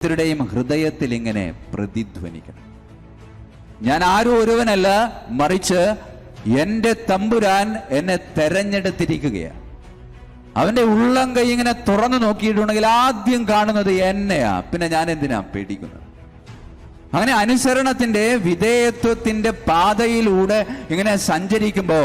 ഓരോരുത്തരുടെയും ഹൃദയത്തിൽ ഇങ്ങനെ പ്രതിധ്വനിക്കണം. ഞാൻ ആരും ഒരുവനല്ല മറിച്ച് എന്റെ തമ്പുരാൻ എന്നെ തെരഞ്ഞെടുത്തിരിക്കുകയാണ്. അവന്റെ ഉള്ളം കൈ ഇങ്ങനെ തുറന്നു നോക്കിയിട്ടുണ്ടെങ്കിൽ ആദ്യം കാണുന്നത് എന്നെയാ. പിന്നെ ഞാൻ എന്തിനാ പേടിക്കുന്നത്? അങ്ങനെ അനുസരണത്തിന്റെ വിധേയത്വത്തിന്റെ പാതയിലൂടെ ഇങ്ങനെ സഞ്ചരിക്കുമ്പോ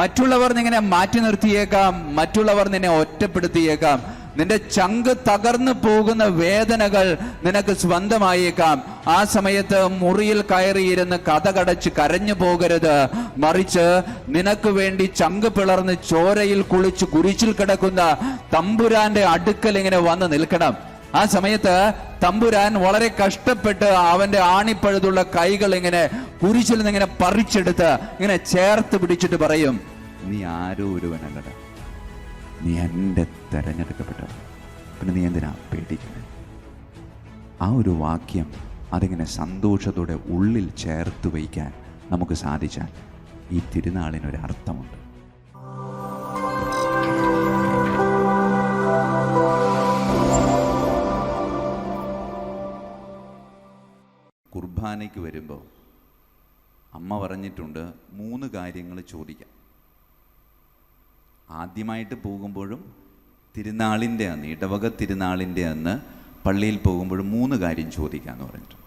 മറ്റുള്ളവർ നിങ്ങനെ മാറ്റി നിർത്തിയേക്കാം മറ്റുള്ളവർ നിന്നെ ഒറ്റപ്പെടുത്തിയേക്കാം. നിന്റെ ചങ്ക് തകർന്നു പോകുന്ന വേദനകൾ നിനക്ക് സ്വന്തമായേക്കാം. ആ സമയത്ത് മുറിയിൽ കയറിയിരുന്ന് കഥകടച്ച് കരഞ്ഞു പോകരുത്. മറിച്ച് നിനക്ക് വേണ്ടി ചങ്ക് പിളർന്ന് ചോരയിൽ കുളിച്ച് കുരിച്ചിൽ കിടക്കുന്ന തമ്പുരാന്റെ അടുക്കൽ ഇങ്ങനെ വന്ന് നിൽക്കണം. ആ സമയത്ത് തമ്പുരാൻ വളരെ കഷ്ടപ്പെട്ട് അവന്റെ ആണിപ്പഴുതുള്ള കൈകൾ ഇങ്ങനെ കുരിശിൽ നിന്ന് ഇങ്ങനെ പറിച്ചെടുത്ത് ഇങ്ങനെ ചേർത്ത് പിടിച്ചിട്ട് പറയും നീ ആരോ ഒരുവനല്ലട. നീ എന്റെ തിരഞ്ഞെടുക്കപ്പെട്ടവൻ പിന്നെ നീ എന്തിനാ പേടിക്കുന്നത്? ആ ഒരു വാക്യം അതിങ്ങനെ സന്തോഷത്തോടെ ഉള്ളിൽ ചേർത്ത് വയ്ക്കാൻ നമുക്ക് സാധിച്ചാൽ ഈ തിരുനാളിനൊരു അർത്ഥമുണ്ട്. കുർബാനയ്ക്ക് വരുമ്പോൾ അമ്മ പറഞ്ഞിട്ടുണ്ട് മൂന്ന് കാര്യങ്ങൾ ചോദിക്കാം. ആദ്യമായിട്ട് പോകുമ്പോഴും തിരുനാളിന്റെ അന്ന് ഇടവക തിരുനാളിന്റെ അന്ന് പള്ളിയിൽ പോകുമ്പോഴും മൂന്ന് കാര്യം ചോദിക്കാമെന്ന് പറഞ്ഞിട്ടുണ്ട്.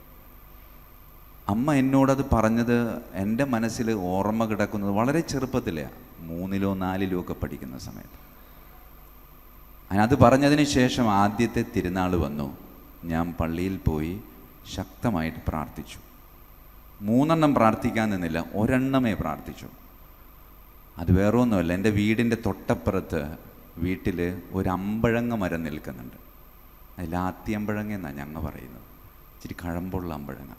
അമ്മ എന്നോടത് പറഞ്ഞത് എന്റെ മനസ്സിൽ ഓർമ്മ കിടക്കുന്നത് വളരെ ചെറുപ്പത്തിലാണ് മൂന്നിലോ നാലിലോ ഒക്കെ പഠിക്കുന്ന സമയത്ത്. അത് പറഞ്ഞതിന് ശേഷം ആദ്യത്തെ തിരുനാൾ വന്നു. ഞാൻ പള്ളിയിൽ പോയി ശക്തമായിട്ട് പ്രാർത്ഥിച്ചു. മൂന്നെണ്ണം പ്രാർത്ഥിക്കാൻ നിന്നില്ല ഒരെണ്ണമേ പ്രാർത്ഥിച്ചു. അത് വേറെ ഒന്നുമല്ല എന്റെ വീടിന്റെ തൊട്ടപ്പുറത്ത് വീട്ടിൽ ഒരു അമ്പഴങ്ങ മരം നിൽക്കുന്നുണ്ട്. അതിൽ ആത്തിയമ്പഴങ്ങ എന്നാണ് ഞങ്ങൾ പറയുന്നത്. ഇച്ചിരി കഴമ്പുള്ള അമ്പഴങ്ങ.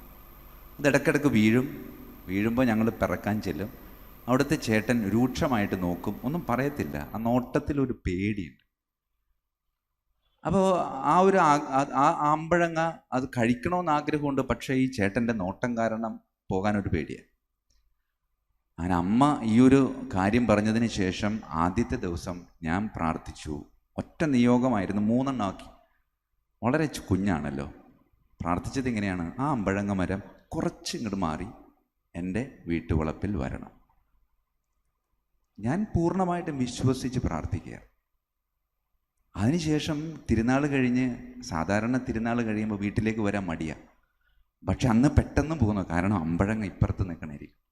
അത് ഇടയ്ക്കിടയ്ക്ക് വീഴും. വീഴുമ്പോൾ ഞങ്ങൾ പിറക്കാൻ ചെല്ലും. അവിടുത്തെ ചേട്ടൻ രൂക്ഷമായിട്ട് നോക്കും. ഒന്നും പറയത്തില്ല. ആ നോട്ടത്തിലൊരു പേടിയുണ്ട്. അപ്പോൾ ആ ഒരു ആ- അമ്പഴങ്ങ അത് കഴിക്കണമെന്ന് ആഗ്രഹമുണ്ട്. പക്ഷേ ഈ ചേട്ടന്റെ നോട്ടം കാരണം പോകാനൊരു പേടിയാണ്. അങ്ങനെ അമ്മ ഈ ഒരു കാര്യം പറഞ്ഞതിന് ശേഷം ആദ്യത്തെ ദിവസം ഞാൻ പ്രാർത്ഥിച്ചു. ഒറ്റ നിയോഗമായിരുന്നു മൂന്നെണ്ണമാക്കി വളരെ കുഞ്ഞാണല്ലോ. പ്രാർത്ഥിച്ചത് ഇങ്ങനെയാണ്. ആ അമ്പഴങ്ങ മരം കുറച്ച് ഇങ്ങോട്ട് മാറി എന്റെ വീട്ടുവളപ്പിൽ വരണം. ഞാൻ പൂർണമായിട്ടും വിശ്വസിച്ച് പ്രാർത്ഥിക്കുക അതിനുശേഷം തിരുനാൾ കഴിഞ്ഞ് സാധാരണ തിരുനാൾ കഴിയുമ്പോൾ വീട്ടിലേക്ക് വരാൻ മടിയാണ് പക്ഷെ അന്ന് പെട്ടെന്ന് പോകുന്നു കാരണം അമ്പഴങ്ങ ഇപ്പുറത്ത് നിൽക്കണായിരിക്കും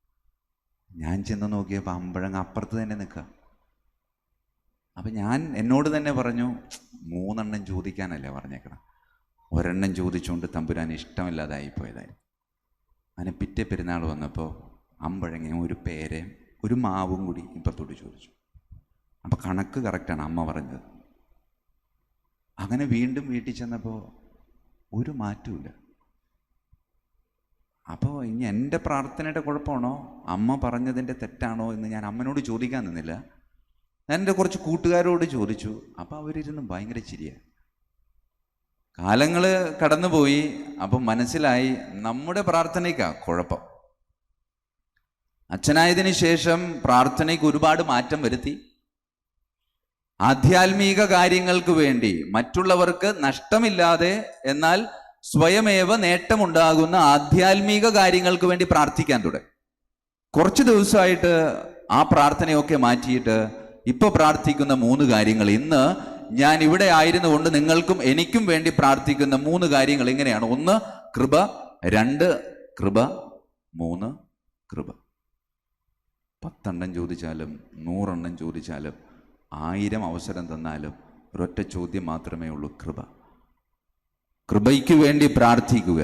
ഞാൻ ചെന്ന് നോക്കിയപ്പോൾ അമ്പഴങ്ങ അപ്പുറത്ത് തന്നെ നിൽക്കുക അപ്പം ഞാൻ എന്നോട് തന്നെ പറഞ്ഞു മൂന്നെണ്ണം ചോദിക്കാനല്ലേ പറഞ്ഞേക്കണം. ഒരെണ്ണം ചോദിച്ചുകൊണ്ട് തമ്പുരാൻ ഇഷ്ടമില്ലാതായി പോയതായി. അങ്ങനെ പിറ്റേ പെരുന്നാൾ വന്നപ്പോൾ അമ്പഴങ്ങയും ഒരു പേരയും ഒരു മാവും കൂടി ഇപ്പുറത്തോട്ട് ചോദിച്ചു. അപ്പോൾ കണക്ക് കറക്റ്റാണ് അമ്മ പറഞ്ഞത്. അങ്ങനെ വീണ്ടും വീട്ടിൽ ചെന്നപ്പോൾ ഒരു മാറ്റമില്ല അപ്പോൾ ഇനി എന്റെ പ്രാർത്ഥനയുടെ കുഴപ്പമാണോ? അമ്മ പറഞ്ഞതിന്റെ തെറ്റാണോ എന്ന് ഞാൻ അമ്മനോട് ചോദിക്കാൻ നിന്നില്ല. ഞാൻ എന്റെ കുറച്ച് കൂട്ടുകാരോട് ചോദിച്ചു. അപ്പോൾ അവരിരുന്ന് ഭയങ്കര ചിരിയാണ് കാലങ്ങൾ കടന്നുപോയി. അപ്പം മനസ്സിലായി നമ്മുടെ പ്രാർത്ഥനയ്ക്കാണ് കുഴപ്പം. അച്ഛനായതിനു ശേഷം പ്രാർത്ഥനയ്ക്ക് ഒരുപാട് മാറ്റം വരുത്തി. ആധ്യാത്മിക കാര്യങ്ങൾക്ക് വേണ്ടി മറ്റുള്ളവർക്ക് നഷ്ടമില്ലാതെ എന്നാൽ സ്വയമേവ നേട്ടമുണ്ടാകുന്ന ആധ്യാത്മിക കാര്യങ്ങൾക്ക് വേണ്ടി പ്രാർത്ഥിക്കാൻ തുടങ്ങി. കുറച്ച് ദിവസമായിട്ട് ആ പ്രാർത്ഥനയൊക്കെ മാറ്റിയിട്ട് ഇപ്പൊ പ്രാർത്ഥിക്കുന്ന മൂന്ന് കാര്യങ്ങൾ. ഇന്ന് ഞാൻ ഇവിടെ ആയിരുന്നു കൊണ്ട് നിങ്ങൾക്കും എനിക്കും വേണ്ടി പ്രാർത്ഥിക്കുന്ന മൂന്ന് കാര്യങ്ങൾ ഇങ്ങനെയാണ്. ഒന്ന് കൃപ. രണ്ട് കൃപ. മൂന്ന് കൃപ. പത്തെണ്ണം ചോദിച്ചാലും നൂറെണ്ണം ചോദിച്ചാലും ആയിരം അവസരം തന്നാലും ഒരൊറ്റ ചോദ്യം മാത്രമേ ഉള്ളൂ കൃപ. കൃപയ്ക്ക് വേണ്ടി പ്രാർത്ഥിക്കുക.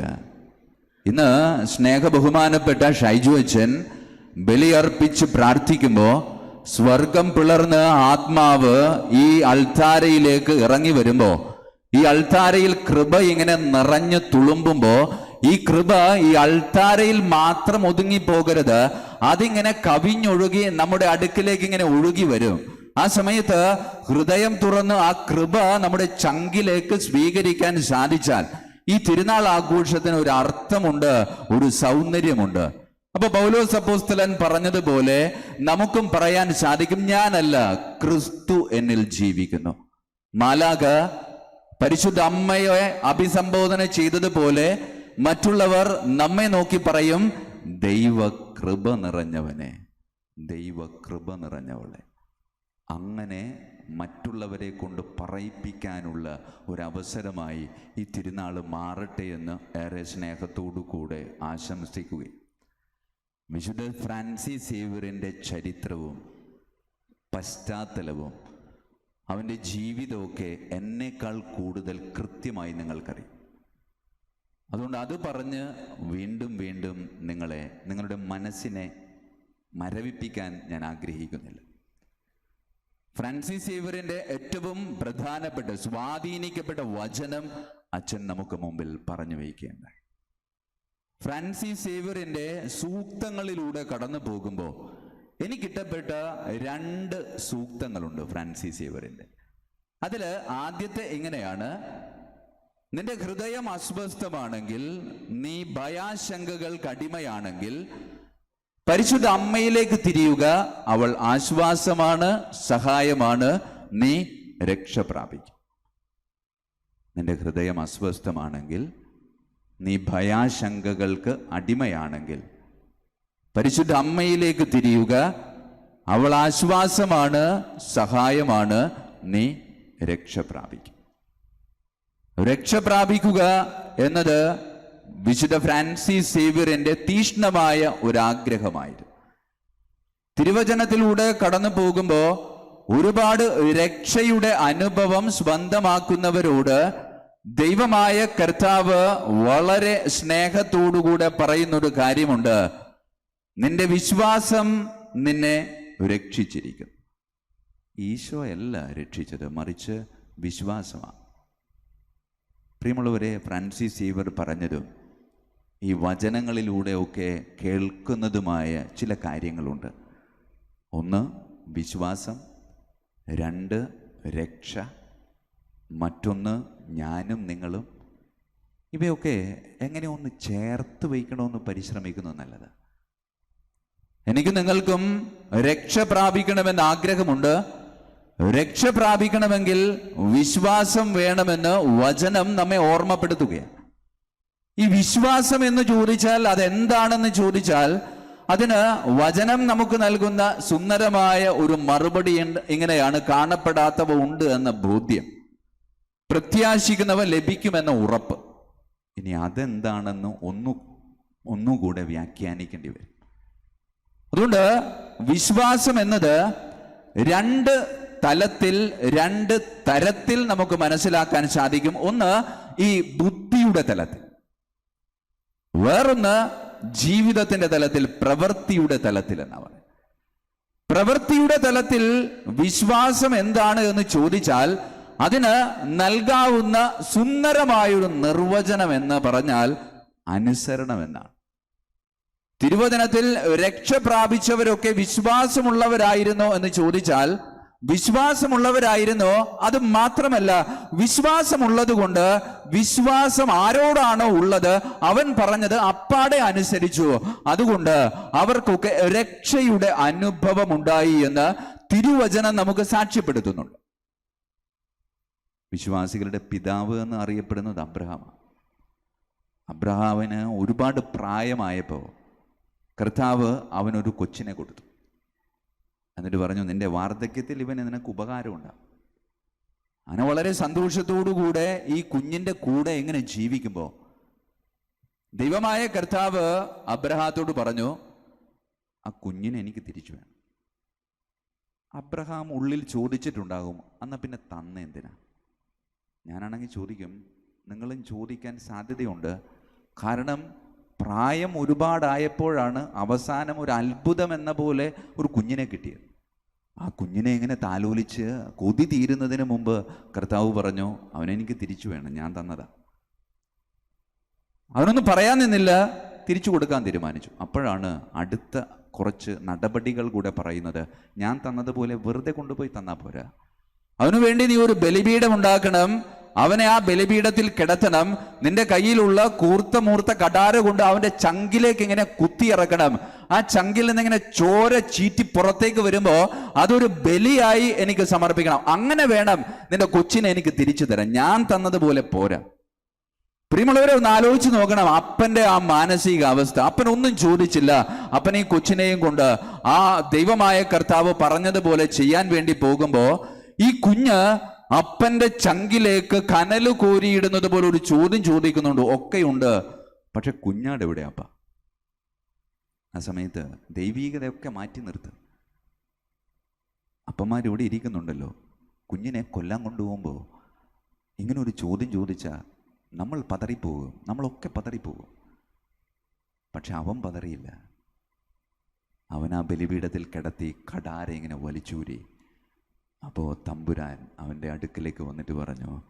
ഇന്ന് സ്നേഹ ബഹുമാനപ്പെട്ട ഷൈജു അച്ഛൻ ബലിയർപ്പിച്ച് പ്രാർത്ഥിക്കുമ്പോൾ സ്വർഗം പിളർന്ന് ആത്മാവ് ഈ അൾത്താരയിലേക്ക് ഇറങ്ങി വരുമ്പോൾ ഈ അൾത്താരയിൽ കൃപ ഇങ്ങനെ നിറഞ്ഞു തുളുമ്പുമ്പോൾ ഈ കൃപ ഈ അൾത്താരയിൽ മാത്രം ഒതുങ്ങി പോകരുത് അതിങ്ങനെ കവിഞ്ഞൊഴുകി നമ്മുടെ അടുക്കിലേക്ക് ഇങ്ങനെ ഒഴുകി വരും. ആ സമയത്ത് ഹൃദയം തുറന്ന് ആ കൃപ നമ്മുടെ ചങ്കിലേക്ക് സ്വീകരിക്കാൻ സാധിച്ചാൽ ഈ തിരുനാൾ ആഘോഷത്തിന് ഒരു അർത്ഥമുണ്ട് ഒരു സൗന്ദര്യമുണ്ട്. അപ്പൊ പൗലോസ് അപ്പോസ്തലൻ പറഞ്ഞതുപോലെ നമുക്കും പറയാൻ സാധിക്കും ഞാനല്ല ക്രിസ്തു എന്നിൽ ജീവിക്കുന്നു. മാലാക പരിശുദ്ധ അമ്മയെ അഭിസംബോധന ചെയ്തതുപോലെ മറ്റുള്ളവർ നമ്മെ നോക്കി പറയും ദൈവ കൃപ നിറഞ്ഞവനെ ദൈവ കൃപ നിറഞ്ഞവളെ. അങ്ങനെ മറ്റുള്ളവരെ കൊണ്ട് പറയിപ്പിക്കാനുള്ള ഒരവസരമായി ഈ തിരുനാൾ മാറട്ടെ എന്ന് ഏറെ സ്നേഹത്തോടു കൂടെ ആശംസിക്കുകയും. വിശുദ്ധ ഫ്രാൻസിസ് സേവ്യറിന്റെ ചരിത്രവും പശ്ചാത്തലവും അവന്റെ ജീവിതമൊക്കെ എന്നേക്കാൾ കൂടുതൽ കൃത്യമായി നിങ്ങൾക്കറിയാം. അതുകൊണ്ട് അത് പറഞ്ഞ് വീണ്ടും വീണ്ടും നിങ്ങളെ നിങ്ങളുടെ മനസ്സിനെ മരവിപ്പിക്കാൻ ഞാൻ ആഗ്രഹിക്കുന്നില്ല. ഫ്രാൻസിസ് സേവറിന്റെ ഏറ്റവും പ്രധാനപ്പെട്ട സ്വാധീനിക്കപ്പെട്ട വചനം അച്ഛൻ നമുക്ക് മുമ്പിൽ പറഞ്ഞു വയ്ക്കേണ്ട. ഫ്രാൻസിസ് സേവറിന്റെ സൂക്തങ്ങളിലൂടെ കടന്നു പോകുമ്പോൾ എനിക്കിട്ടപ്പെട്ട രണ്ട് സൂക്തങ്ങളുണ്ട് ഫ്രാൻസിസ് സേവറിന്റെ അതിൽ ആദ്യത്തെ ഇങ്ങനെയാണ് നിന്റെ ഹൃദയം അസ്വസ്ഥമാണെങ്കിൽ നീ ഭയാശങ്കകൾക്ക് അടിമയാണെങ്കിൽ പരിശുദ്ധ അമ്മയിലേക്ക് തിരിയുക. അവൾ ആശ്വാസമാണ് സഹായമാണ്. നീ രക്ഷ പ്രാപിക്കും. നിന്റെ ഹൃദയം അസ്വസ്ഥമാണെങ്കിൽ നീ ഭയാശങ്കകൾക്ക് അടിമയാണെങ്കിൽ പരിശുദ്ധ അമ്മയിലേക്ക് തിരിയുക. അവൾ ആശ്വാസമാണ് സഹായമാണ്. നീ രക്ഷ പ്രാപിക്കും. രക്ഷ പ്രാപിക്കുക എന്നത് വിശുദ്ധ ഫ്രാൻസിസ് സേവ്യറിന്റെ തീഷ്ണമായ ഒരാഗ്രഹമായിരുന്നു. തിരുവചനത്തിലൂടെ കടന്നു പോകുമ്പോൾ ഒരുപാട് രക്ഷയുടെ അനുഭവം സ്വന്തമാക്കുന്നവരോട് ദൈവമായ കർത്താവ് വളരെ സ്നേഹത്തോടുകൂടെ പറയുന്നൊരു കാര്യമുണ്ട്. നിന്റെ വിശ്വാസം നിന്നെ രക്ഷിച്ചിരിക്കും. ഈശോ അല്ല രക്ഷിച്ചത് മറിച്ച് വിശ്വാസമാണ്. പ്രിയമുള്ളവരെ ഫ്രാൻസിസ് ഈവർ പറഞ്ഞതും ഈ വചനങ്ങളിലൂടെയൊക്കെ കേൾക്കുന്നതുമായ ചില കാര്യങ്ങളുണ്ട്. ഒന്ന് വിശ്വാസം. രണ്ട് രക്ഷ. മറ്റൊന്ന് ഞാനും നിങ്ങളും. ഇവയൊക്കെ എങ്ങനെ ഒന്ന് ചേർത്ത് വയ്ക്കണമെന്ന് പരിശ്രമിക്കുന്നത് നല്ലത്. എനിക്ക് നിങ്ങൾക്കും രക്ഷ പ്രാപിക്കണമെന്ന് ആഗ്രഹമുണ്ട്. രക്ഷ പ്രാപിക്കണമെങ്കിൽ വിശ്വാസം വേണമെന്ന് വചനം നമ്മെ ഓർമ്മപ്പെടുത്തുകയാണ്. ഈ വിശ്വാസം എന്ന് ചോദിച്ചാൽ അതെന്താണെന്ന് ചോദിച്ചാൽ അതിന് വചനം നമുക്ക് നൽകുന്ന സുന്ദരമായ ഒരു മറുപടി ഇങ്ങനെയാണ് കാണപ്പെടാത്തവ ഉണ്ട് എന്ന ബോധ്യം. പ്രത്യാശിക്കുന്നവ ലഭിക്കുമെന്ന ഉറപ്പ്. ഇനി അതെന്താണെന്ന് ഒന്നു ഒന്നുകൂടെ വ്യാഖ്യാനിക്കേണ്ടി വരും. അതുകൊണ്ട് വിശ്വാസം എന്നത് രണ്ട് തലത്തിൽ രണ്ട് തരത്തിൽ നമുക്ക് മനസ്സിലാക്കാൻ സാധിക്കും. ഒന്ന് ഈ ബുദ്ധിയുടെ തലത്തിൽ. വേറൊന്ന് ജീവിതത്തിന്റെ തലത്തിൽ പ്രവൃത്തിയുടെ തലത്തിൽ എന്നാ പറയുന്നത്. പ്രവൃത്തിയുടെ തലത്തിൽ വിശ്വാസം എന്താണ് എന്ന് ചോദിച്ചാൽ അതിന് നൽകാവുന്ന സുന്ദരമായൊരു നിർവചനം എന്ന് പറഞ്ഞാൽ അനുസരണം എന്നാണ്. തിരുവചനത്തിൽ രക്ഷ പ്രാപിച്ചവരൊക്കെ വിശ്വാസമുള്ളവരായിരുന്നോ എന്ന് ചോദിച്ചാൽ വിശ്വാസമുള്ളവരായിരുന്നോ. അത് മാത്രമല്ല വിശ്വാസമുള്ളത് കൊണ്ട് വിശ്വാസം ആരോടാണോ ഉള്ളത് അവൻ പറഞ്ഞത് അപ്പാടെ അനുസരിച്ചു. അതുകൊണ്ട് അവർക്കൊക്കെ രക്ഷയുടെ അനുഭവം ഉണ്ടായി എന്ന് തിരുവചനം നമുക്ക് സാക്ഷ്യപ്പെടുത്തുന്നുണ്ട്. വിശ്വാസികളുടെ പിതാവ് എന്ന് അറിയപ്പെടുന്നത് അബ്രഹാമാണ്. അബ്രഹാമിന് ഒരുപാട് പ്രായമായപ്പോൾ കർത്താവ് അവനൊരു കൊച്ചിനെ കൊടുത്തു. എന്നിട്ട് പറഞ്ഞു നിന്റെ വാർദ്ധക്യത്തിൽ ഇവന് നിനക്ക് ഉപകാരമുണ്ടാകും അങ്ങനെ വളരെ സന്തോഷത്തോടുകൂടെ ഈ കുഞ്ഞിന്റെ കൂടെ എങ്ങനെ ജീവിക്കുമ്പോൾ ദൈവമായ കർത്താവ് അബ്രഹാത്തോട് പറഞ്ഞു ആ കുഞ്ഞിനെ എനിക്ക് തിരിച്ചു വേണം. അബ്രഹാം ഉള്ളിൽ ചോദിച്ചിട്ടുണ്ടാകും എന്നാൽ പിന്നെ തന്ന എന്തിനാ? ഞാനാണെങ്കിൽ ചോദിക്കും നിങ്ങളും ചോദിക്കാൻ സാധ്യതയുണ്ട്. കാരണം പ്രായം ഒരുപാടായപ്പോഴാണ് അവസാനം ഒരു അത്ഭുതം എന്ന പോലെ ഒരു കുഞ്ഞിനെ കിട്ടിയത്. ആ കുഞ്ഞിനെ എങ്ങനെ താലോലിച്ച് കൊതി തീരുന്നതിന് മുമ്പ് കർത്താവ് പറഞ്ഞു അവനെനിക്ക് തിരിച്ചു വേണം ഞാൻ തന്നതാ. അവനൊന്നും പറയാൻ നിന്നില്ല തിരിച്ചു കൊടുക്കാൻ തീരുമാനിച്ചു. അപ്പോഴാണ് അടുത്ത കുറച്ച് നടപടികൾ കൂടെ പറയുന്നത് ഞാൻ തന്നതുപോലെ വെറുതെ കൊണ്ടുപോയി തന്നാൽ പോരാ. അവനു വേണ്ടി നീ ഒരു ബലിപീഠം ഉണ്ടാക്കണം അവനെ ആ ബലിപീഠത്തിൽ കിടത്തണം. നിന്റെ കയ്യിലുള്ള കൂർത്ത മൂർത്ത കടാര കൊണ്ട് അവന്റെ ചങ്കിലേക്ക് ഇങ്ങനെ കുത്തിയിറക്കണം. ആ ചങ്കിൽ നിന്ന് ഇങ്ങനെ ചോര ചീറ്റി പുറത്തേക്ക് വരുമ്പോ അതൊരു ബലിയായി എനിക്ക് സമർപ്പിക്കണം. അങ്ങനെ വേണം നിന്റെ കൊച്ചിനെ എനിക്ക് തിരിച്ചു തരാൻ. ഞാൻ തന്നതുപോലെ പോരാ. പ്രിയമുള്ളവരെ ഒന്ന് ആലോചിച്ച് നോക്കണം. അപ്പന്റെ ആ മാനസിക അവസ്ഥ. അപ്പൻ ഒന്നും ചോദിച്ചില്ല. അപ്പൻ ഈ കൊച്ചിനെയും കൊണ്ട് ആ ദൈവമായ കർത്താവ് പറഞ്ഞതുപോലെ ചെയ്യാൻ വേണ്ടി പോകുമ്പോ ഈ കുഞ്ഞ് അപ്പന്റെ ചങ്കിലേക്ക് കനൽ കോരിയിടുന്നത് പോലെ ഒരു ചോദ്യം ചോദിക്കുന്നുണ്ട്. ഒക്കെയുണ്ട്. പക്ഷെ കുഞ്ഞാട് എവിടെ അപ്പ ആ സമയത്ത് ദൈവീകതയൊക്കെ മാറ്റി നിർത്ത്. അപ്പന്മാരിവിടെ ഇരിക്കുന്നുണ്ടല്ലോ. കുഞ്ഞിനെ കൊല്ലാൻ കൊണ്ടുപോകുമ്പോൾ ഇങ്ങനെ ഒരു ചോദ്യം ചോദിച്ചാൽ നമ്മൾ പതറിപ്പോകും. നമ്മളൊക്കെ പതറിപ്പോകും. പക്ഷെ അവൻ പതറിയില്ല. അവൻ ആ ബലിപീഠത്തിൽ കിടത്തി കടാര ഇങ്ങനെ വലിച്ചൂരി. അപ്പോൾ തമ്പുരാൻ അവന്റെ അടുക്കലേക്ക് വന്നിട്ട് പറഞ്ഞു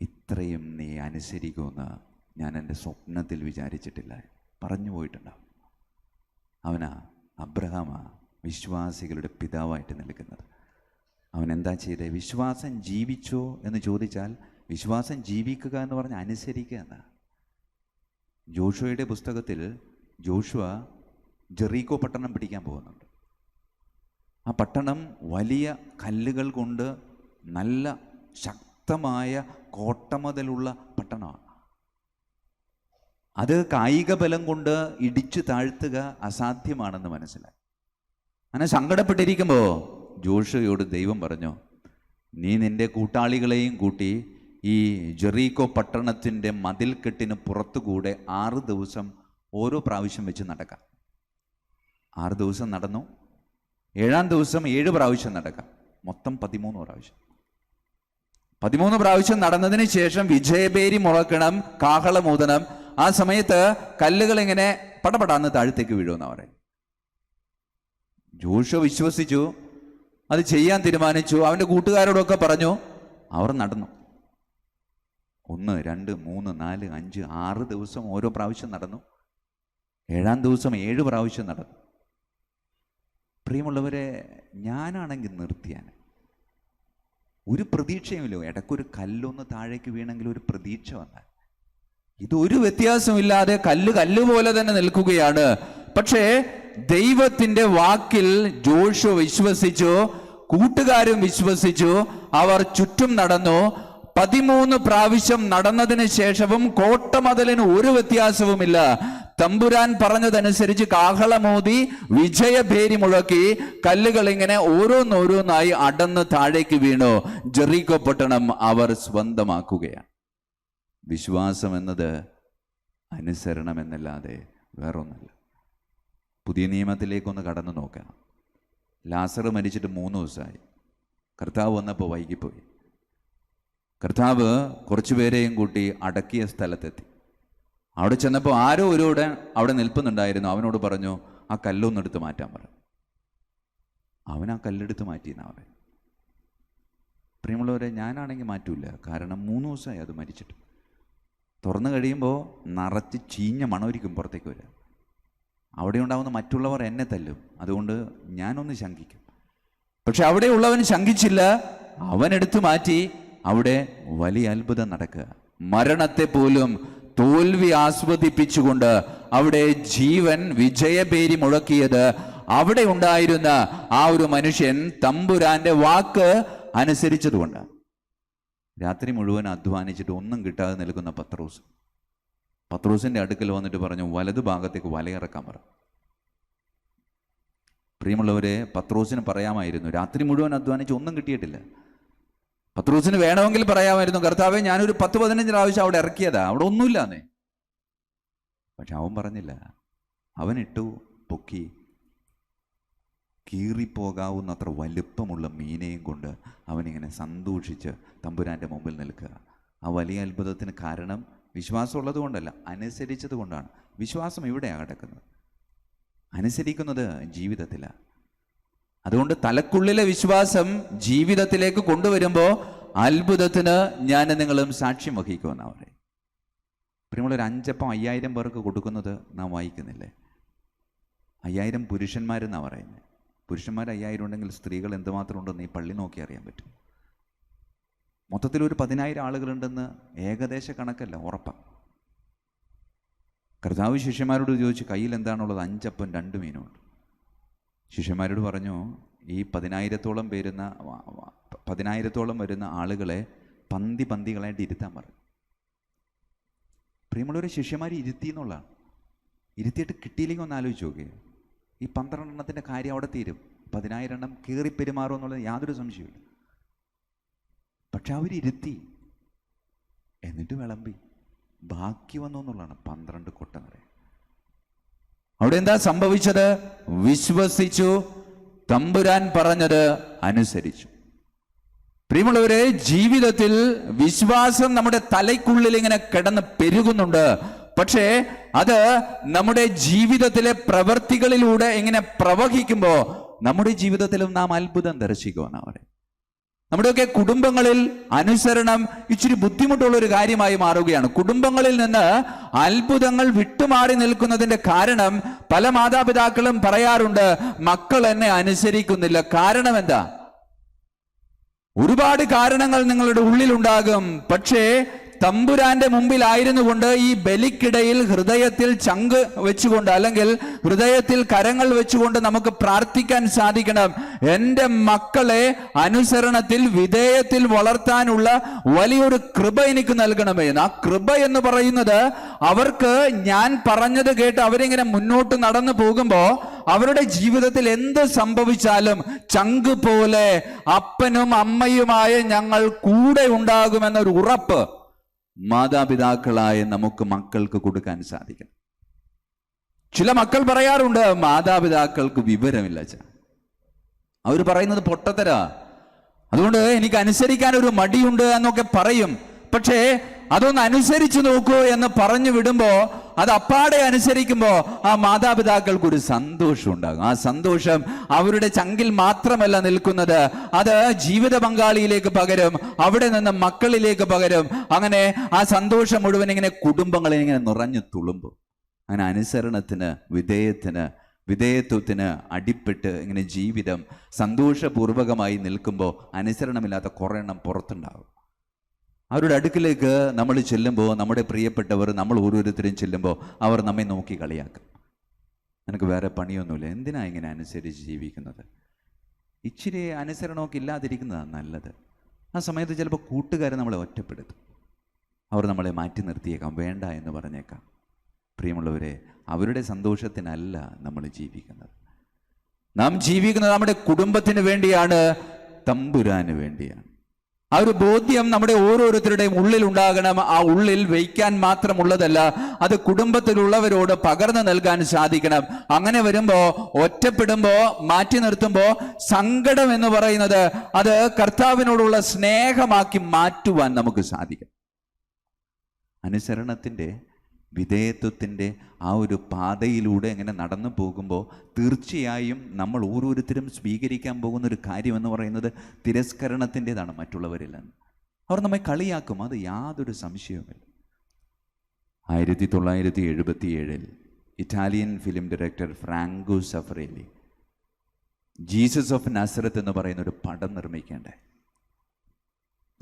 ഇത്രയും നീ അനുസരിക്കുമെന്ന് ഞാൻ എന്റെ സ്വപ്നത്തിൽ വിചാരിച്ചിട്ടില്ല. പറഞ്ഞു പോയിട്ടുണ്ടാവും അവനാ അബ്രഹാമാ വിശ്വാസികളുടെ പിതാവായിട്ട് നിൽക്കുന്നത്. അവൻ എന്താ ചെയ്തത് വിശ്വാസം ജീവിച്ചോ? എന്ന് ചോദിച്ചാൽ വിശ്വാസം ജീവിക്കുക എന്ന് പറഞ്ഞാൽ അനുസരിക്കുക എന്നാ. ജോഷുവയുടെ പുസ്തകത്തിൽ ജോഷുവ ജെറീക്കോ പട്ടണം പിടിക്കാൻ പോകുന്നുണ്ട്. ആ പട്ടണം വലിയ കല്ലുകൾ കൊണ്ട് നല്ല ശക്തമായ കോട്ടമതലുള്ള പട്ടണമാണ്. അത് കായിക ബലം കൊണ്ട് ഇടിച്ചു താഴ്ത്തുക അസാധ്യമാണെന്ന് മനസ്സിലായി. അങ്ങനെ സങ്കടപ്പെട്ടിരിക്കുമ്പോൾ ജോഷയോട് ദൈവം പറഞ്ഞു നീ നിന്റെ കൂട്ടാളികളെയും കൂട്ടി ഈ ജെറീക്കോ പട്ടണത്തിന്റെ മതിൽക്കെട്ടിന് പുറത്തുകൂടെ ആറ് ദിവസം ഓരോ പ്രാവശ്യം വെച്ച് നടക്കാം. ആറ് ദിവസം നടന്നു. ഏഴാം ദിവസം ഏഴ് പ്രാവശ്യം നടക്കാം. മൊത്തം പതിമൂന്ന് പ്രാവശ്യം. പതിമൂന്ന് പ്രാവശ്യം നടന്നതിന് ശേഷം വിജയപേരി മുളക്കണം കാഹളമൂതണം ആ സമയത്ത് കല്ലുകൾ ഇങ്ങനെ പടപടാന്ന് താഴത്തേക്ക് വീഴുമെന്നാ പറയും ജോഷ വിശ്വസിച്ചു. അത് ചെയ്യാൻ തീരുമാനിച്ചു. അവന്റെ കൂട്ടുകാരോടൊക്കെ പറഞ്ഞു അവർ നടന്നു. ഒന്ന് രണ്ട് മൂന്ന് നാല് അഞ്ച് ആറ് ദിവസം ഓരോ പ്രാവശ്യം നടന്നു. ഏഴാം ദിവസം ഏഴ് പ്രാവശ്യം നടന്നു. പ്രിയമുള്ളവരെ ഞാനാണെങ്കിൽ നിർത്തിയാൻ ഒരു പ്രതീക്ഷയുമില്ല. ഇടയ്ക്കൊരു കല്ലൊന്ന് താഴേക്ക് വീണെങ്കിൽ ഒരു പ്രതീക്ഷ വന്നാൽ. ഇതൊരു വ്യത്യാസമില്ലാതെ കല്ല് കല്ല് പോലെ തന്നെ നിൽക്കുകയാണ്. പക്ഷേ ദൈവത്തിന്റെ വാക്കിൽ ജോഷു വിശ്വസിച്ചു കൂട്ടുകാരും വിശ്വസിച്ചു അവർ ചുറ്റും നടന്നു. പതിമൂന്ന് പ്രാവശ്യം നടന്നതിന് ശേഷവും കോട്ടമതിലിന് ഒരു വ്യത്യാസവുമില്ല. തമ്പുരാൻ പറഞ്ഞതനുസരിച്ച് കാഹളമോതി വിജയഭേരി മുഴക്കി കല്ലുകൾ ഇങ്ങനെ ഓരോന്നോരോന്നായി അടന്ന് താഴേക്ക് വീണു. ജെറീക്കോ പട്ടണം അവർ സ്വന്തമാക്കുകയാണ്. വിശ്വാസം എന്നത് അനുസരണം എന്നല്ലാതെ വേറൊന്നല്ല. പുതിയ നിയമത്തിലേക്കൊന്ന് കടന്നു നോക്കാം ലാസർ മരിച്ചിട്ട് മൂന്ന് ദിവസമായി. കർത്താവ് വന്നപ്പോൾ വൈകിപ്പോയി. കർത്താവ് കുറച്ചുപേരെയും കൂട്ടി അടക്കിയ സ്ഥലത്തെത്തി. അവിടെ ചെന്നപ്പോൾ ആരോ ഒരുവിടെ അവിടെ നിൽപ്പുന്നുണ്ടായിരുന്നു. അവനോട് പറഞ്ഞു ആ കല്ലൊന്നെടുത്ത് മാറ്റാൻ പറഞ്ഞു അവൻ ആ കല്ലെടുത്ത് മാറ്റിയെന്നാ പറയും പ്രിയമുള്ളവരെ ഞാനാണെങ്കിൽ മാറ്റൂല കാരണം മൂന്ന് ദിവസമായി അത് മരിച്ചിട്ട്. തുറന്നു കഴിയുമ്പോൾ നിറച്ച് ചീഞ്ഞ മണമൊരിക്കും പുറത്തേക്ക് വരിക അവിടെ ഉണ്ടാകുന്ന മറ്റുള്ളവർ എന്നെ തല്ലും. അതുകൊണ്ട് ഞാനൊന്ന് ശങ്കിക്കും. പക്ഷെ അവിടെയുള്ളവൻ ശങ്കിച്ചില്ല. അവൻ മാറ്റി അവിടെ വലിയ അത്ഭുതം നടക്കുക. മരണത്തെ പോലും തോൽവി ആസ്വദിപ്പിച്ചുകൊണ്ട് അവിടെ ജീവൻ വിജയപേരി മുഴക്കിയത് അവിടെ ഉണ്ടായിരുന്ന ആ ഒരു മനുഷ്യൻ തമ്പുരാന്റെ വാക്ക് അനുസരിച്ചതുകൊണ്ട്. രാത്രി മുഴുവൻ അധ്വാനിച്ചിട്ട് ഒന്നും കിട്ടാതെ നിൽക്കുന്ന പത്രോസ്. പത്രോസിന്റെ അടുക്കൽ വന്നിട്ട് പറഞ്ഞു വലതു ഭാഗത്തേക്ക് വലയിറക്കാൻ പറ. പ്രിയമുള്ളവരെ പത്രോസിന് പറയാമായിരുന്നു രാത്രി മുഴുവൻ അധ്വാനിച്ച് ഒന്നും കിട്ടിയിട്ടില്ല. പത്രോസിന് വേണമെങ്കിൽ പറയാമായിരുന്നു കർത്താവെ ഞാനൊരു പത്ത് പതിനഞ്ച് പ്രാവശ്യം അവിടെ ഇറക്കിയതാ അവിടെ ഒന്നുമില്ലാന്നേ. പക്ഷെ അവൻ പറഞ്ഞില്ല. അവൻ ഇട്ടു പൊക്കി. കീറിപ്പോകാവുന്നത്ര വലുപ്പമുള്ള മീനെയും കൊണ്ട് അവനിങ്ങനെ സന്തോഷിച്ച് തമ്പുരാന്റെ മുമ്പിൽ നിൽക്കുക. ആ വലിയ അത്ഭുതത്തിന് കാരണം വിശ്വാസമുള്ളത് കൊണ്ടല്ല അനുസരിച്ചത് കൊണ്ടാണ്. വിശ്വാസം ഇവിടെയാണ് കിടക്കുന്നത്. അനുസരിക്കുന്നത് ജീവിതത്തിലാണ് അതുകൊണ്ട് തലക്കുള്ളിലെ വിശ്വാസം ജീവിതത്തിലേക്ക് കൊണ്ടുവരുമ്പോൾ അത്ഭുതത്തിന് ഞാൻ നിങ്ങളും സാക്ഷ്യം വഹിക്കുമെന്നാണ് പറയും പ്രിയമുള്ള ഒരു അഞ്ചപ്പം അയ്യായിരം പേർക്ക് കൊടുക്കുന്നത് നാം വായിക്കുന്നില്ലേ? അയ്യായിരം പുരുഷന്മാരെന്നാണ് പറയുന്നത്. പുരുഷന്മാർ അയ്യായിരം ഉണ്ടെങ്കിൽ സ്ത്രീകൾ എന്തുമാത്രം ഉണ്ടെന്ന് ഈ പള്ളി നോക്കി അറിയാൻ പറ്റും. മൊത്തത്തിൽ ഒരു പതിനായിരം ആളുകളുണ്ടെന്ന് ഏകദേശ കണക്കല്ല ഉറപ്പാണ് കർത്താവ് ശിഷ്യന്മാരോട് ചോദിച്ച് കയ്യിൽ എന്താണുള്ളത്? അഞ്ചപ്പം രണ്ട് മീനുണ്ട്. ശിഷ്യന്മാരോട് പറഞ്ഞു ഈ പതിനായിരത്തോളം പേരുന്ന വ- വ- പതിനായിരത്തോളം വരുന്ന ആളുകളെ പന്തി പന്തികളായിട്ട് ഇരുത്താൻ പറഞ്ഞു. പ്രിയമുള്ളവരെ ശിഷ്യന്മാർ ഇരുത്തി എന്നുള്ളതാണ്. ഇരുത്തിയിട്ട് കിട്ടിയില്ലെങ്കിൽ ഒന്ന് ആലോചിച്ച് നോക്കിയേ ഈ പന്ത്രണ്ടെണ്ണത്തിന്റെ കാര്യം അവിടെ തീരും. പതിനായിരം എണ്ണം കീറി പെരുമാറും എന്നുള്ളത് യാതൊരു സംശയമില്ല പക്ഷെ അവരിരുത്തി എന്നിട്ട് വിളമ്പി. ബാക്കി വന്നു എന്നുള്ളതാണ് പന്ത്രണ്ട് കൊട്ട അവിടെ എന്താ സംഭവിച്ചത്? വിശ്വസിച്ചു. തമ്പുരാൻ പറഞ്ഞത് അനുസരിച്ചു. പ്രിയമുള്ളവരെ ജീവിതത്തിൽ വിശ്വാസം നമ്മുടെ തലയ്ക്കുള്ളിൽ ഇങ്ങനെ കിടന്ന് പെരുകുന്നുണ്ട്. പക്ഷേ അത് നമ്മുടെ ജീവിതത്തിലെ പ്രവൃത്തികളിലൂടെ ഇങ്ങനെ പ്രവഹിക്കുമ്പോൾ നമ്മുടെ ജീവിതത്തിലും നാം അത്ഭുതം ദർശിക്കുമെന്നാണ് പറയുന്നത്. നമ്മുടെയൊക്കെ കുടുംബങ്ങളിൽ അനുസരണം ഇച്ചിരി ബുദ്ധിമുട്ടുള്ള ഒരു കാര്യമായി മാറുകയാണ്. കുടുംബങ്ങളിൽ നിന്ന് അത്ഭുതങ്ങൾ വിട്ടുമാറി നിൽക്കുന്നതിന്റെ കാരണം പല മാതാപിതാക്കളും പറയാറുണ്ട് മക്കൾ എന്നെ അനുസരിക്കുന്നില്ല. കാരണം എന്താ? ഒരുപാട് കാരണങ്ങൾ നിങ്ങളുടെ ഉള്ളിലുണ്ടാകും. പക്ഷേ തമ്പുരാന്റെ മുമ്പിലായിരുന്നു കൊണ്ട് ഈ ബലിക്കിടയിൽ ഹൃദയത്തിൽ ചങ്ക് വെച്ചുകൊണ്ട് അല്ലെങ്കിൽ ഹൃദയത്തിൽ കരങ്ങൾ വെച്ചുകൊണ്ട് നമുക്ക് പ്രാർത്ഥിക്കാൻ സാധിക്കണം. എന്റെ മക്കളെ അനുസരണത്തിൽ വിധേയത്തിൽ വളർത്താനുള്ള വലിയൊരു കൃപ എനിക്ക് നൽകണമേ. ആ കൃപ എന്ന് പറയുന്നത് അവർക്ക് ഞാൻ പറഞ്ഞത് കേട്ട് അവരിങ്ങനെ മുന്നോട്ട് നടന്നു പോകുമ്പോൾ അവരുടെ ജീവിതത്തിൽ എന്ത് സംഭവിച്ചാലും ചങ്ക് പോലെ അപ്പനും അമ്മയുമായ ഞങ്ങൾ കൂടെ ഉണ്ടാകുമെന്നൊരു ഉറപ്പ് മാതാപിതാക്കളായ നമുക്ക് മക്കൾക്ക് കൊടുക്കാൻ സാധിക്കണം. ചില മക്കൾ പറയാറുണ്ട് മാതാപിതാക്കൾക്ക് വിവരമില്ല ച അവർ പറയുന്നത് പൊട്ടത്തരാ. അതുകൊണ്ട് എനിക്ക് അനുസരിക്കാൻ ഒരു മടിയുണ്ട് എന്നൊക്കെ പറയും. പക്ഷേ അതൊന്ന് അനുസരിച്ച് നോക്കൂ എന്ന് പറഞ്ഞു വിടുമ്പോ അത് അപ്പാടെ അനുസരിക്കുമ്പോൾ ആ മാതാപിതാക്കൾക്ക് ഒരു സന്തോഷം ഉണ്ടാകും ആ സന്തോഷം അവരുടെ ചങ്കിൽ മാത്രമല്ല നിൽക്കുന്നത്. അത് ജീവിത പങ്കാളിയിലേക്ക് പകരും അവിടെ നിന്ന് മക്കളിലേക്ക് പകരും. അങ്ങനെ ആ സന്തോഷം മുഴുവൻ ഇങ്ങനെ കുടുംബങ്ങളെ ഇങ്ങനെ നിറഞ്ഞു തുളുമ്പും. അങ്ങനെ അനുസരണത്തിന് വിധേയത്തിന് വിധേയത്വത്തിന് അടിപ്പെട്ട് ഇങ്ങനെ ജീവിതം സന്തോഷപൂർവകമായി നിൽക്കുമ്പോൾ അനുസരണമില്ലാത്ത കുറേ എണ്ണം പുറത്തുണ്ടാവും അവരുടെ അടുക്കിലേക്ക് നമ്മൾ ചെല്ലുമ്പോൾ നമ്മുടെ പ്രിയപ്പെട്ടവർ നമ്മൾ ഓരോരുത്തരും ചെല്ലുമ്പോൾ അവർ നമ്മെ നോക്കി കളിയാക്കും. നിനക്ക് വേറെ പണിയൊന്നുമില്ല. എന്തിനാ ഇങ്ങനെ അനുസരിച്ച് ജീവിക്കുന്നത്? ഇച്ചിരി അനുസരണമൊക്കെ ഇല്ലാതിരിക്കുന്നതാണ് നല്ലത്. ആ സമയത്ത് ചിലപ്പോൾ കൂട്ടുകാരെ നമ്മളെ ഒറ്റപ്പെടുത്തും. അവർ നമ്മളെ മാറ്റി നിർത്തിയേക്കാം. വേണ്ട എന്ന് പറഞ്ഞേക്കാം. പ്രിയമുള്ളവരെ അവരുടെ സന്തോഷത്തിനല്ല നമ്മൾ ജീവിക്കുന്നത്. നാം ജീവിക്കുന്നത് നമ്മുടെ കുടുംബത്തിന് വേണ്ടിയാണ് തമ്പുരാന് വേണ്ടിയാണ്. ആ ഒരു ബോധ്യം നമ്മുടെ ഓരോരുത്തരുടെയും ഉള്ളിൽ ഉണ്ടാകണം ആ ഉള്ളിൽ വയ്ക്കാൻ മാത്രമുള്ളതല്ല അത് കുടുംബത്തിലുള്ളവരോട് പകർന്നു നൽകാൻ സാധിക്കണം. അങ്ങനെ വരുമ്പോ ഒറ്റപ്പെടുമ്പോ മാറ്റി നിർത്തുമ്പോ സങ്കടം എന്ന് പറയുന്നത് അത് കർത്താവിനോടുള്ള സ്നേഹമാക്കി മാറ്റുവാൻ നമുക്ക് സാധിക്കും. അനുസരണത്തിന്റെ വിധേയത്വത്തിന്റെ ആ ഒരു പാതയിലൂടെ ഇങ്ങനെ നടന്നു പോകുമ്പോൾ തീർച്ചയായും നമ്മൾ ഓരോരുത്തരും സ്വീകരിക്കാൻ പോകുന്ന ഒരു കാര്യം എന്ന് പറയുന്നത് തിരസ്കരണത്തിന്റെതാണ് മറ്റുള്ളവരിൽ നിന്ന്. അവർ നമ്മെ കളിയാക്കും അത് യാതൊരു സംശയവുമില്ല. ആയിരത്തി തൊള്ളായിരത്തി എഴുപത്തി ഏഴിൽ Italian film director Franco Zeffirelli Jesus of Nazareth എന്ന് പറയുന്ന ഒരു പടം നിർമ്മിക്കേണ്ടേ.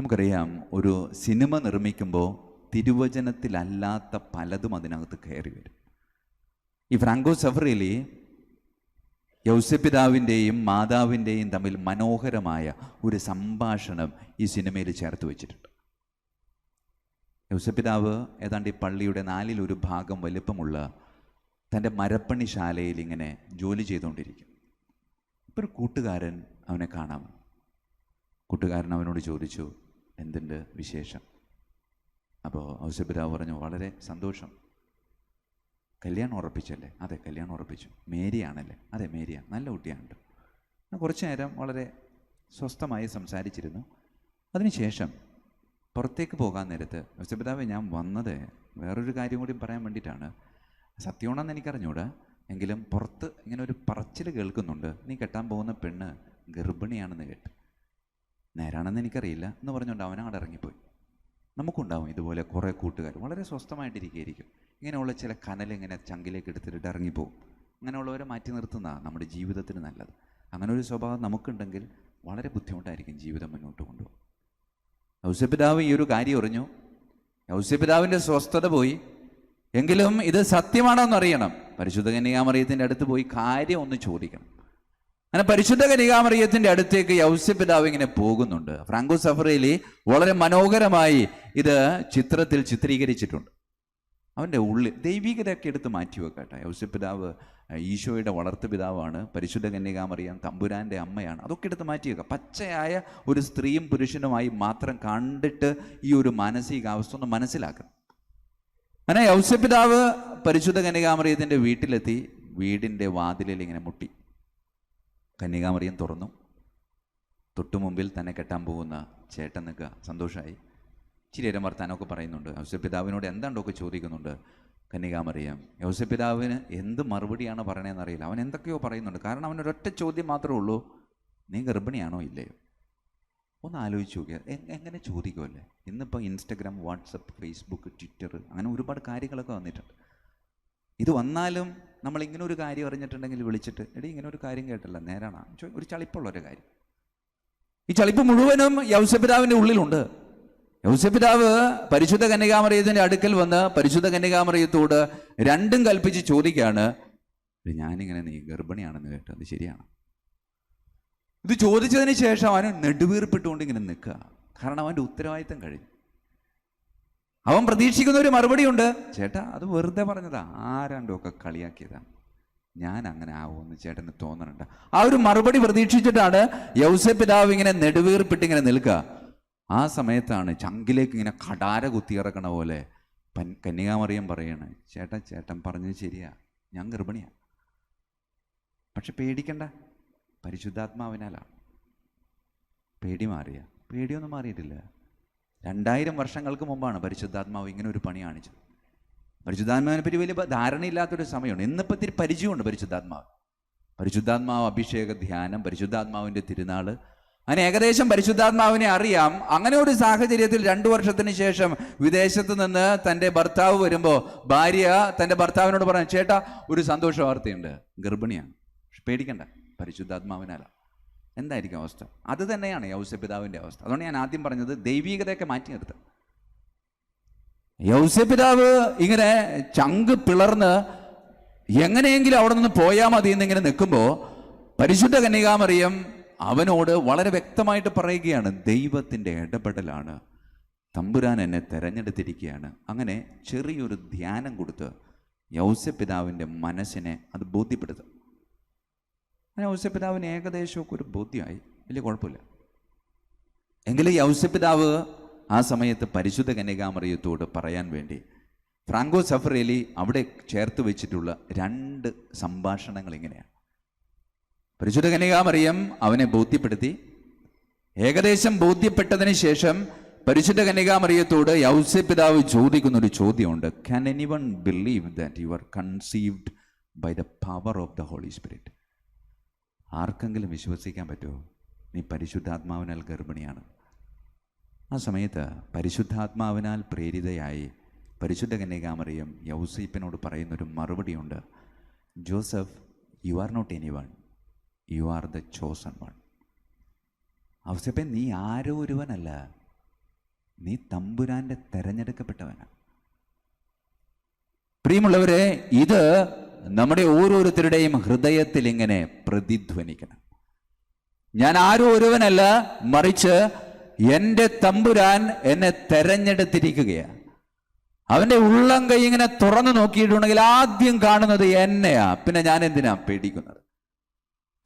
നമുക്കറിയാം ഒരു സിനിമ നിർമ്മിക്കുമ്പോൾ തിരുവചനത്തിലല്ലാത്ത പലതും അതിനകത്ത് കയറി വരും. ഈ ഫ്രാങ്കോ സഫറിലി യൗസപിതാവിന്റെയും മാതാവിന്റെയും തമ്മിൽ മനോഹരമായ ഒരു സംഭാഷണം ഈ സിനിമയിൽ ചേർത്ത് വെച്ചിട്ടുണ്ട്. യൗസപിതാവ് ഏതാണ്ട് ഈ പള്ളിയുടെ നാലിൽ ഒരു ഭാഗം വലിപ്പമുള്ള തന്റെ മരപ്പണിശാലയിൽ ഇങ്ങനെ ജോലി ചെയ്തുകൊണ്ടിരിക്കും ഇപ്പോൾ ഒരു കൂട്ടുകാരൻ അവനെ കാണാം കൂട്ടുകാരൻ അവനോട് ചോദിച്ചു എന്തുണ്ട് വിശേഷം? അപ്പോൾ ഔസപിതാവ് പറഞ്ഞു വളരെ സന്തോഷം. കല്യാണം ഉറപ്പിച്ചല്ലേ? അതെ കല്യാണം ഉറപ്പിച്ചു. മേരിയാണല്ലേ? അതെ മേരിയാണ് നല്ല കുട്ടിയാണ് കുറച്ച് നേരം വളരെ സ്വസ്ഥമായി സംസാരിച്ചിരുന്നു. അതിനുശേഷം പുറത്തേക്ക് പോകാൻ നേരത്ത് ഔസപിതാവ് ഞാൻ വന്നത് വേറൊരു കാര്യം കൂടി പറയാൻ വേണ്ടിയിട്ടാണ്. സത്യമാണെന്ന് എനിക്കറിഞ്ഞൂടാ. എങ്കിലും പുറത്ത് ഇങ്ങനെ ഒരു പറച്ചിൽ കേൾക്കുന്നുണ്ട്. നീ കെട്ടാൻ പോകുന്ന പെണ്ണ് ഗർഭിണിയാണെന്ന് കേട്ട്. നേരാണെന്ന് എനിക്കറിയില്ല എന്ന് പറഞ്ഞുകൊണ്ട് അവനവിടെ ഇറങ്ങിപ്പോയി. നമുക്കുണ്ടാവും ഇതുപോലെ കുറേ കൂട്ടുകാർ. വളരെ സ്വസ്ഥമായിട്ടിരിക്കുകയായിരിക്കും. ഇങ്ങനെയുള്ള ചില കനൽ ഇങ്ങനെ ചങ്കിലേക്ക് എടുത്തിട്ട് ഇറങ്ങിപ്പോവും. അങ്ങനെയുള്ളവരെ മാറ്റി നിർത്തുന്നതാണ് നമ്മുടെ ജീവിതത്തിന് നല്ലത്. അങ്ങനെ ഒരു സ്വഭാവം നമുക്കുണ്ടെങ്കിൽ വളരെ ബുദ്ധിമുട്ടായിരിക്കും ജീവിതം മുന്നോട്ട് കൊണ്ടുപോകും ഔസ്യപിതാവ് ഈ ഒരു കാര്യം അറിഞ്ഞു. ഔസ്യപിതാവിന്റെ സ്വസ്ഥത പോയി. എങ്കിലും ഇത് സത്യമാണോ എന്നറിയണം പരിശുദ്ധ കന്യകാമറിയത്തിന്റെ അടുത്ത് പോയി കാര്യം ഒന്ന് ചോദിക്കണം. അങ്ങനെ പരിശുദ്ധ കനികാമറിയത്തിന്റെ അടുത്തേക്ക് യൗസ്യപിതാവ് ഇങ്ങനെ പോകുന്നുണ്ട്. ഫ്രാങ്കോ സഫറയിലി വളരെ മനോഹരമായി ഇത് ചിത്രത്തിൽ ചിത്രീകരിച്ചിട്ടുണ്ട്. അവന്റെ ഉള്ളിൽ ദൈവികതയൊക്കെ എടുത്ത് മാറ്റി വെക്കട്ടെ. യൗസ്യപിതാവ് ഈശോയുടെ വളർത്ത് പിതാവാണ് പരിശുദ്ധ കന്യകാമറിയാം തമ്പുരാന്റെ അമ്മയാണ്. അതൊക്കെ എടുത്ത് മാറ്റി വെക്കുക. പച്ചയായ ഒരു സ്ത്രീയും പുരുഷനുമായി മാത്രം കണ്ടിട്ട് ഈ ഒരു മാനസികാവസ്ഥ ഒന്ന് മനസ്സിലാക്കണം. അങ്ങനെ യൗസ്യപിതാവ് പരിശുദ്ധ കന്യകാമറിയത്തിന്റെ വീട്ടിലെത്തി വീടിന്റെ വാതിലിൽ ഇങ്ങനെ മുട്ടി. കന്യകാമറിയം തുറന്നു. തൊട്ടു മുമ്പിൽ തന്നെ കെട്ടാൻ പോകുന്ന ചേട്ടൻ നിൽക്കുക. സന്തോഷമായി ഇച്ചിരി നേരം വർത്താനമൊക്കെ പറയുന്നുണ്ട്. യൗസപിതാവിനോട് എന്താണ്ടൊക്കെ ചോദിക്കുന്നുണ്ട് കന്യകാമറിയം? യൗസപിതാവിന് എന്ത് മറുപടിയാണ് പറയണതെന്ന് അറിയില്ല. അവൻ എന്തൊക്കെയോ പറയുന്നുണ്ട്. കാരണം അവനൊരൊറ്റ ചോദ്യം മാത്രമേ ഉള്ളൂ. നീ ഗർഭിണിയാണോ ഇല്ലയോ? ഒന്ന് ആലോചിച്ച് നോക്കിയാൽ എങ്ങനെ ചോദിക്കുമല്ലേ ഇന്നിപ്പോൾ ഇൻസ്റ്റഗ്രാം വാട്സപ്പ് ഫേസ്ബുക്ക് ട്വിറ്റർ അങ്ങനെ ഒരുപാട് കാര്യങ്ങളൊക്കെ വന്നിട്ടുണ്ട്. ഇത് വന്നാലും നമ്മൾ ഇങ്ങനെ ഒരു കാര്യം അറിഞ്ഞിട്ടുണ്ടെങ്കിൽ വിളിച്ചിട്ട് എടി ഇങ്ങനെ ഒരു കാര്യം കേട്ടല്ല നേരാണ്? ഒരു ചളിപ്പുള്ള ഒരു കാര്യം. ഈ ചളിപ്പ് മുഴുവനും യൗസപിതാവിന്റെ ഉള്ളിലുണ്ട്. യൗസപിതാവ് പരിശുദ്ധ കന്യകാമറിയത്തിന്റെ അടുക്കൽ വന്ന് പരിശുദ്ധ കന്യകാമറിയത്തോട് രണ്ടും കൽപ്പിച്ച് ചോദിക്കുകയാണ് "എടി, ഞാനിങ്ങനെ നീ ഗർഭിണിയാണെന്ന് കേട്ടു അത് ശരിയാണ്? ഇത് ചോദിച്ചതിന് ശേഷം അവന് നെടുവീർപ്പിട്ടുകൊണ്ട് ഇങ്ങനെ നിൽക്കുക. കാരണം അവന്റെ ഉത്തരവാദിത്തം കഴിഞ്ഞു. അവൻ പ്രതീക്ഷിക്കുന്ന ഒരു മറുപടിയുണ്ട്. ചേട്ടാ അത് വെറുതെ പറഞ്ഞതാ. ആരാണ്ടോ ഒക്കെ കളിയാക്കിയതാണ് ഞാൻ അങ്ങനെ ആവുമെന്ന് ചേട്ടന് തോന്നണുണ്ട്. ആ ഒരു മറുപടി പ്രതീക്ഷിച്ചിട്ടാണ് യൗസ പിതാവ് ഇങ്ങനെ നെടുവീർപ്പിട്ട് ഇങ്ങനെ നിൽക്കുക. ആ സമയത്താണ് ചങ്കിലേക്ക് ഇങ്ങനെ കടാര കുത്തിയിറക്കണ പോലെ പൻ കന്യകാമറിയം പറയാണ് ചേട്ടൻ ചേട്ടൻ പറഞ്ഞത് ശരിയാ. ഞാൻ ഗർഭിണിയാ. പക്ഷെ പേടിക്കണ്ട. പരിശുദ്ധാത്മാവിനാലാണ്. പേടി മാറിയ. പേടിയൊന്നും മാറിയിട്ടില്ല. രണ്ടായിരം വർഷങ്ങൾക്ക് മുമ്പാണ് പരിശുദ്ധാത്മാവ് ഇങ്ങനെ ഒരു പണി കാണിച്ചത്. പരിശുദ്ധാത്മാവിനെ പറ്റി വലിയ ധാരണയില്ലാത്തൊരു സമയമാണ് ഇന്നിപ്പോൾ ഇത്തിരി പരിചയമുണ്ട് പരിശുദ്ധാത്മാവ്. പരിശുദ്ധാത്മാവ് അഭിഷേക ധ്യാനം പരിശുദ്ധാത്മാവിന്റെ തിരുനാൾ അങ്ങനെ ഏകദേശം പരിശുദ്ധാത്മാവിനെ അറിയാം. അങ്ങനെ ഒരു സാഹചര്യത്തിൽ രണ്ടു വർഷത്തിന് ശേഷം വിദേശത്ത് നിന്ന് തന്റെ ഭർത്താവ് വരുമ്പോൾ ഭാര്യ തന്റെ ഭർത്താവിനോട് പറഞ്ഞു ചേട്ടാ ഒരു സന്തോഷ വാർത്തയുണ്ട്. ഗർഭിണിയാണ്. പേടിക്കണ്ട. പരിശുദ്ധാത്മാവിനല്ല എന്തായിരിക്കും അവസ്ഥ? അത് തന്നെയാണ് യൗസപിതാവിന്റെ അവസ്ഥ. അതുകൊണ്ട് ഞാൻ ആദ്യം പറഞ്ഞത് ദൈവീകതയൊക്കെ മാറ്റി നിർത്തുക യൗസപിതാവ് ഇങ്ങനെ ചങ്ക് പിളർന്ന് എങ്ങനെയെങ്കിലും അവിടെ നിന്ന് പോയാൽ മതി എന്നിങ്ങനെ നിൽക്കുമ്പോൾ പരിശുദ്ധ കന്യകാമറിയം അവനോട് വളരെ വ്യക്തമായിട്ട് പറയുകയാണ് ദൈവത്തിന്റെ ഇടപെടലാണ്. തമ്പുരാൻ എന്നെ തിരഞ്ഞെടുത്തിരിക്കുകയാണ്. അങ്ങനെ ചെറിയൊരു ധ്യാനം കൊടുത്ത് യൗസപിതാവിന്റെ മനസ്സിനെ അത് ബോധ്യപ്പെടുത്തും. അങ്ങനെ ഔസ്യപിതാവിന് ഏകദേശമൊക്കെ ഒരു ബോധ്യമായി. വലിയ കുഴപ്പമില്ല. എങ്കിലും ഈ ഔസ്യപിതാവ് ആ സമയത്ത് പരിശുദ്ധ കന്യകാമറിയത്തോട് പറയാൻ വേണ്ടി ഫ്രാങ്കോ സഫറേലി അവിടെ ചേർത്ത് വെച്ചിട്ടുള്ള രണ്ട് സംഭാഷണങ്ങൾ ഇങ്ങനെയാണ്. പരിശുദ്ധ കന്യകാമറിയം അവനെ ബോധ്യപ്പെടുത്തി. ഏകദേശം ബോധ്യപ്പെട്ടതിന് ശേഷം പരിശുദ്ധ കന്യകാമറിയത്തോട് യൗസ്യപിതാവ് ചോദിക്കുന്ന ഒരു ചോദ്യമുണ്ട്. Can any one believe that you are conceived by the power of the Holy Spirit ആർക്കെങ്കിലും വിശ്വസിക്കാൻ പറ്റുമോ? നീ പരിശുദ്ധാത്മാവിനാൽ ഗർഭിണിയാണ്. ആ സമയത്ത് പരിശുദ്ധാത്മാവിനാൽ പ്രേരിതയായി പരിശുദ്ധ കന്യകാമറിയം യൗസീപ്പിനോട് പറയുന്നൊരു മറുപടിയുണ്ട്. Joseph you are not any one you are the chosen one ഔസപ്പൻ നീ ആരോ ഒരുവനല്ല. നീ തമ്പുരാന്റെ തെരഞ്ഞെടുക്കപ്പെട്ടവനാണ് പ്രിയമുള്ളവരെ ഇത് നമ്മുടെ ഓരോരുത്തരുടെയും ഹൃദയത്തിൽ ഇങ്ങനെ പ്രതിധ്വനിക്കണം. ഞാൻ ആരും ഒരുവനല്ല മറിച്ച് എന്റെ തമ്പുരാൻ എന്നെ തെരഞ്ഞെടുത്തിരിക്കുകയാണ്. അവന്റെ ഉള്ളം കൈ ഇങ്ങനെ തുറന്നു നോക്കിയിട്ടുണ്ടെങ്കിൽ ആദ്യം കാണുന്നത് എന്നെയാ. പിന്നെ ഞാൻ എന്തിനാ പേടിക്കുന്നത്?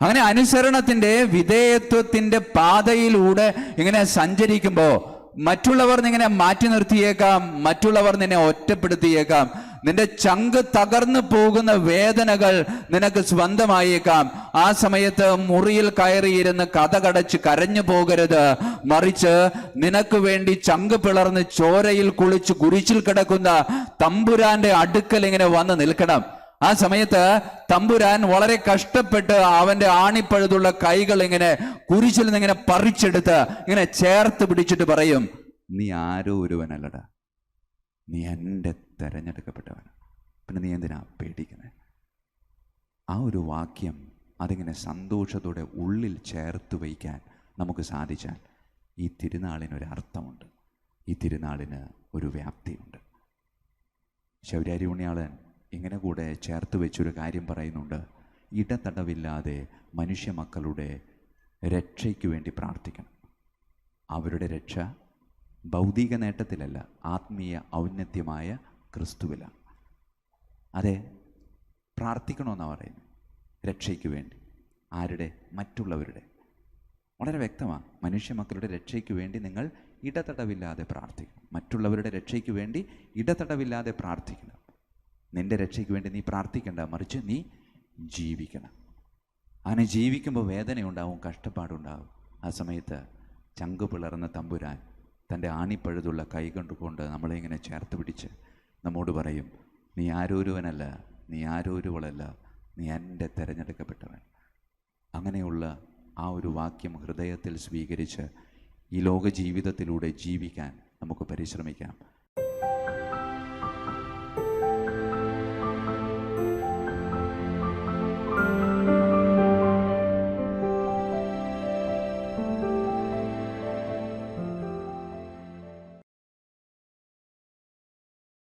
അങ്ങനെ അനുസരണത്തിന്റെ വിധേയത്വത്തിന്റെ പാതയിലൂടെ ഇങ്ങനെ സഞ്ചരിക്കുമ്പോൾ മറ്റുള്ളവർ നിങ്ങനെ മാറ്റി നിർത്തിയേക്കാം മറ്റുള്ളവർ നിന്നെ ഒറ്റപ്പെടുത്തിയേക്കാം. നിന്റെ ചങ്ക് തകർന്നു പോകുന്ന വേദനകൾ നിനക്ക് സ്വന്തമായേക്കാം. ആ സമയത്ത് മുറിയിൽ കയറിയിരുന്ന് കഥകടച്ച് കരഞ്ഞു പോകരുത്. മറിച്ച് നിനക്ക് വേണ്ടി ചങ്ക് പിളർന്ന് ചോരയിൽ കുളിച്ച് കുരിച്ചിൽ കിടക്കുന്ന തമ്പുരാന്റെ അടുക്കൽ ഇങ്ങനെ വന്ന് നിൽക്കണം. ആ സമയത്ത് തമ്പുരാൻ വളരെ കഷ്ടപ്പെട്ട് അവന്റെ ആണിപ്പഴുതുള്ള കൈകൾ ഇങ്ങനെ കുരിശിൽ നിന്ന് ഇങ്ങനെ പറിച്ചെടുത്ത് ഇങ്ങനെ ചേർത്ത് പിടിച്ചിട്ട് പറയും നീ ആരോ ഒരുവനല്ലടാ. നീ എന്റെ തെരഞ്ഞെടുക്കപ്പെട്ടവൻ പിന്നെ നീ എന്തിനാ പേടിക്കുന്നത് ആ ഒരു വാക്യം അതിങ്ങനെ സന്തോഷത്തോടെ ഉള്ളിൽ ചേർത്ത് വയ്ക്കാൻ നമുക്ക് സാധിച്ചാൽ ഈ തിരുനാളിനൊരു അർത്ഥമുണ്ട്. ഈ തിരുനാളിന് ഒരു വ്യാപ്തിയുണ്ട്. ശൗര്യാരി ഉണ്ണിയാളൻ ഇങ്ങനെ കൂടെ ചേർത്ത് വെച്ചൊരു കാര്യം പറയുന്നുണ്ട്. ഇടതടവില്ലാതെ മനുഷ്യ മക്കളുടെ രക്ഷയ്ക്ക് വേണ്ടി പ്രാർത്ഥിക്കണം. അവരുടെ രക്ഷ ഭൗതിക നേട്ടത്തിലല്ല ആത്മീയ ഔന്നത്യമായ ക്രിസ്തുവിലാണ്. അതെ പ്രാർത്ഥിക്കണമെന്നാണ് പറയുന്നത്. രക്ഷയ്ക്ക് വേണ്ടി. ആരുടെ? മറ്റുള്ളവരുടെ. വളരെ വ്യക്തമാണ് മനുഷ്യമക്കളുടെ രക്ഷയ്ക്ക് വേണ്ടി നിങ്ങൾ ഇടതടവില്ലാതെ പ്രാർത്ഥിക്കണം. മറ്റുള്ളവരുടെ രക്ഷയ്ക്ക് വേണ്ടി ഇടതടവില്ലാതെ പ്രാർത്ഥിക്കണം. നിന്റെ രക്ഷയ്ക്ക് വേണ്ടി നീ പ്രാർത്ഥിക്കേണ്ട. മറിച്ച് നീ ജീവിക്കണം. അങ്ങനെ ജീവിക്കുമ്പോൾ വേദനയുണ്ടാവും കഷ്ടപ്പാടുണ്ടാവും. ആ സമയത്ത് ചങ്ക് പിളർന്ന തമ്പുരാൻ തന്റെ ആണിപ്പഴുതുള്ള കൈ കൊണ്ടുകൊണ്ട് നമ്മളെ ഇങ്ങനെ ചേർത്ത് പിടിച്ച് നമ്മോട് പറയും നീ ആരോരുവനല്ല നീ ആരോരുവളല്ല നീ എന്റെ തിരഞ്ഞെടുക്കപ്പെട്ടവൻ. അങ്ങനെയുള്ള ആ ഒരു വാക്യം ഹൃദയത്തിൽ സ്വീകരിച്ച് ഈ ലോക ജീവിതത്തിലൂടെ ജീവിക്കാൻ നമുക്ക് പരിശ്രമിക്കാം.